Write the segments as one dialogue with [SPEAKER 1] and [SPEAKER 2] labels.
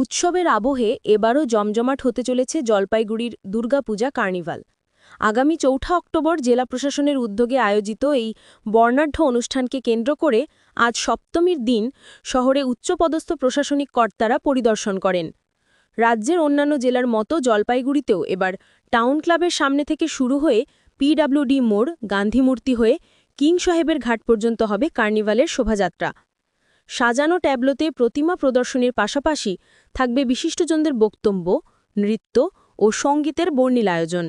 [SPEAKER 1] উৎসবের আবহে এবারও জমজমাট হতে চলেছে জলপাইগুড়ির দুর্গাপূজা কার্নিভাল। আগামী চৌঠা অক্টোবর জেলা প্রশাসনের উদ্যোগে আয়োজিত এই বর্ণাঢ্য অনুষ্ঠানকে কেন্দ্র করে আজ সপ্তমীর দিন শহরে উচ্চপদস্থ প্রশাসনিক কর্তারা পরিদর্শন করেন। রাজ্যের অন্যান্য জেলার মতো জলপাইগুড়িতেও এবার টাউন ক্লাবের সামনে থেকে শুরু হয়ে পিডব্লিউডি মোড়, গান্ধী মূর্তি হয়ে কিং সাহেবের ঘাট পর্যন্ত হবে কার্নিভালের শোভাযাত্রা। সাজানো ট্যাবলোতে প্রতিমা প্রদর্শনীর পাশাপাশি থাকবে বিশিষ্টজনদের বক্তব্য, নৃত্য ও সঙ্গীতের বর্ণিল আয়োজন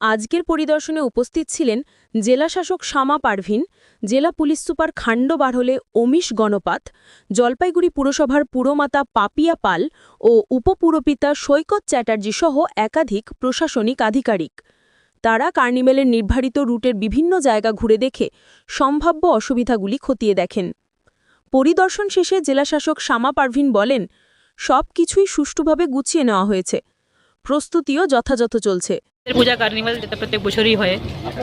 [SPEAKER 1] আজকের পরিদর্শনে উপস্থিত ছিলেন জেলাশাসক শামা পারভিন, জেলা পুলিশ সুপার খাণ্ড বারহলে অমিশ গণপাত, জলপাইগুড়ি পুরসভার পুরমাতা পাপিয়া পাল ও উপপুরপিতা সৈকত চ্যাটার্জি সহ একাধিক প্রশাসনিক আধিকারিক। তারা কার্নিভেলের নির্ধারিত রুটের বিভিন্ন জায়গা ঘুরে দেখে সম্ভাব্য অসুবিধাগুলি খতিয়ে দেখেন। পরিদর্শন শেষে জেলাশাসক শামা পারভিন বলেন সব কিছুই সুষ্ঠুভাবে গুছিয়ে নেওয়া হয়েছে। প্রস্তুতিও যথাযথ চলছে।
[SPEAKER 2] পূজা কার্নিভাল যেটা প্রত্যেক বছরই হয়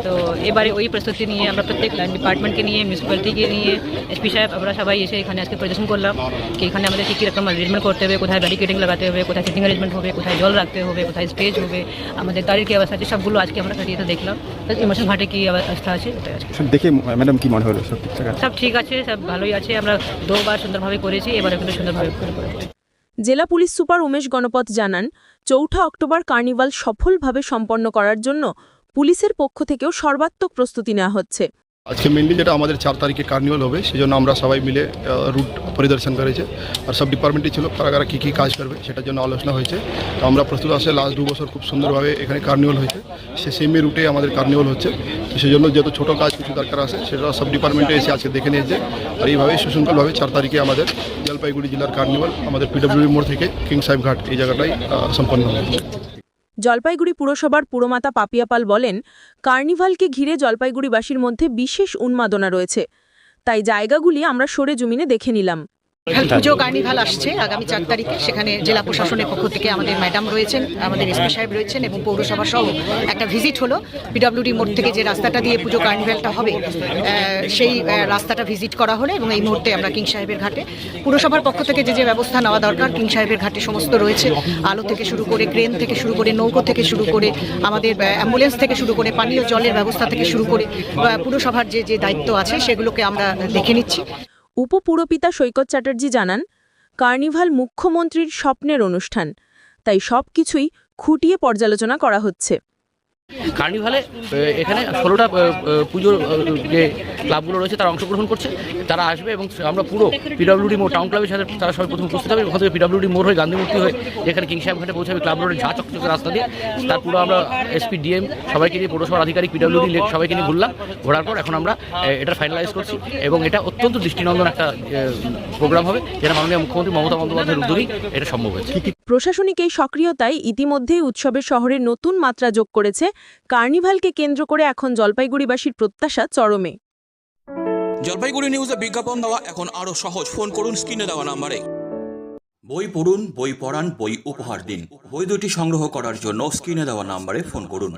[SPEAKER 2] তো এবারে ওই প্রস্তুতি নিয়ে আমরা প্রত্যেক ডিপার্টমেন্টকে নিয়ে মিউনিসিপ্যালিটিকে নিয়ে এসপি সাহেব আমরা সবাই এসে এখানে আজকে প্রদর্শন করলাম কি এখানে আমাদের কী কী রকম অ্যারেঞ্জমেন্ট করতে হবে কোথায় ব্যারিকেডিং লাগাতে হবে কোথায় সিটিং অ্যারেঞ্জমেন্ট হবে কোথায় জল রাখতে হবে কোথায় স্টেজ হবে আমাদের গাড়ির কী অবস্থা আছে সবগুলো আজকে আমরা কাটিয়ে দেখলাম ইমোশন ঘাটে কী অবস্থা আছে
[SPEAKER 3] দেখে ম্যাডাম কি মনে হলো সব
[SPEAKER 2] ঠিক আছে সব ভালোই আছে আমরা দুবার সুন্দরভাবে করেছি এবারে কিন্তু সুন্দরভাবে করে করেছি
[SPEAKER 1] জেলা পুলিশ সুপার উমেশ গণপত জানান, চৌঠা অক্টোবর কার্নিভাল সফলভাবে সম্পন্ন করার জন্য পুলিশের পক্ষ থেকেও সর্বাত্মক প্রস্তুতি নেওয়া হচ্ছে।
[SPEAKER 4] আজকে মেনলি যেটা আমাদের চার তারিখে কার্নিভাল হবে সেই জন্য আমরা সবাই মিলে রুট পরিদর্শন করেছে। আর সব ডিপার্টমেন্টই ছিল কারা কারা কী কী কাজ করবে, সেটার জন্য আলোচনা হয়েছে। তো আমরা প্রস্তুত আসে লাস্ট দু বছর খুব সুন্দরভাবে এখানে কার্নিভাল হয়েছে। সে সেমি রুটে আমাদের কার্নিভাল হচ্ছে। তো সেই জন্য যেহেতু ছোটো কাজ কিছু দরকার আছে, সেটা সব ডিপার্টমেন্টে এসে আজকে দেখে নিয়েছে। আর এইভাবেই সুশৃঙ্খলভাবে চার তারিখে আমাদের জলপাইগুড়ি জেলার কার্নিভাল আমাদের পিডব্লিউ মোড় থেকে কিং সাহেব ঘাট এই জায়গাটাই সম্পন্ন হবে
[SPEAKER 1] জলপাইগুড়ি পুরসভার পুরমাতা পাপিয়াপাল বলেন, কার্নিভালকে ঘিরে জলপাইগুড়িবাসীর মধ্যে বিশেষ উন্মাদনা রয়েছে। তাই জায়গাগুলি আমরা সরে জমিনে দেখে নিলাম।
[SPEAKER 5] পুজো কার্নিভাল আসছে আগামী চার তারিখে। সেখানে জেলা প্রশাসনের পক্ষ থেকে আমাদের ম্যাডাম রয়েছেন আমাদের এসপি সাহেব রয়েছেন এবং পৌরসভা সহ একটা ভিজিট হলো। পিডব্লিউডি মোড় থেকে যে রাস্তাটা দিয়ে পুজো কার্নিভালটা হবে সেই রাস্তাটা ভিজিট করা হলো এবং এই মুহূর্তে আমরা কিং সাহেবের ঘাটে। পুরসভার পক্ষ থেকে যে যে ব্যবস্থা নেওয়া দরকার কিং সাহেবের ঘাটে সমস্ত রয়েছে। আলো থেকে শুরু করে ক্রেন থেকে শুরু করে নৌকো থেকে শুরু করে আমাদের অ্যাম্বুলেন্স থেকে শুরু করে পানীয় জলের ব্যবস্থা থেকে শুরু করে পুরসভার যে যে দায়িত্ব আছে সেগুলোকে আমরা দেখে নিচ্ছি।
[SPEAKER 1] উপপুরপিতা সৈকত চ্যাটার্জি জানান, কার্নিভাল মুখ্যমন্ত্রীর স্বপ্নের অনুষ্ঠান, তাই সব কিছুই খুঁটিয়ে পর্যালোচনা করা হচ্ছে।
[SPEAKER 6] কার্নিভালে এখানে ষোলোটা পুজোর যে ক্লাবগুলো রয়েছে তারা অংশগ্রহণ করছে, তারা আসবে এবং আমরা পুরো পিডব্লিউডি মোড়, টাউন ক্লাবের সাথে তারা সবাই প্রথম উপস্থিত হবে ওখান থেকে পিডব্লিউডি মোড় হয়ে গান্ধী মূর্তি হয়ে যেখানে কিং সাহেব ঘাটে পৌঁছাবে, ক্লাব রোডের ঝা চকচকে রাস্তা দিয়ে। তার পুরো আমরা এসপি ডিএম সবাইকে নিয়ে পৌরসভার আধিকারিক পিডব্লিউডি লেক সবাইকে নিয়ে ঘুরলাম, ঘোরার পর এখন আমরা এটা ফাইনালাইজ করছি এবং এটা অত্যন্ত দৃষ্টিনন্দন একটা প্রোগ্রাম হবে, যেটা মাননীয় মুখ্যমন্ত্রী মমতা বন্দ্যোপাধ্যায়ের উদ্যোগেই এটা সম্ভব হয়েছে।
[SPEAKER 1] প্রশাসনিক এই সক্রিয়তায় ইতিমধ্যেই উৎসবের শহরে নতুন মাত্রা যোগ করেছে কার্নিভালকে কেন্দ্র করে এখন জলপাইগুড়িবাসীর প্রত্যাশা চরমে।
[SPEAKER 7] জলপাইগুড়ি নিউজে বিজ্ঞাপন দেওয়া এখন আরও সহজ। ফোন করুন স্ক্রিনে দেওয়া নাম্বারে। বই পড়ুন বই পড়ান বই উপহার দিন। বই দুটি সংগ্রহ করার জন্য স্ক্রিনে দেওয়া নাম্বারে ফোন করুন।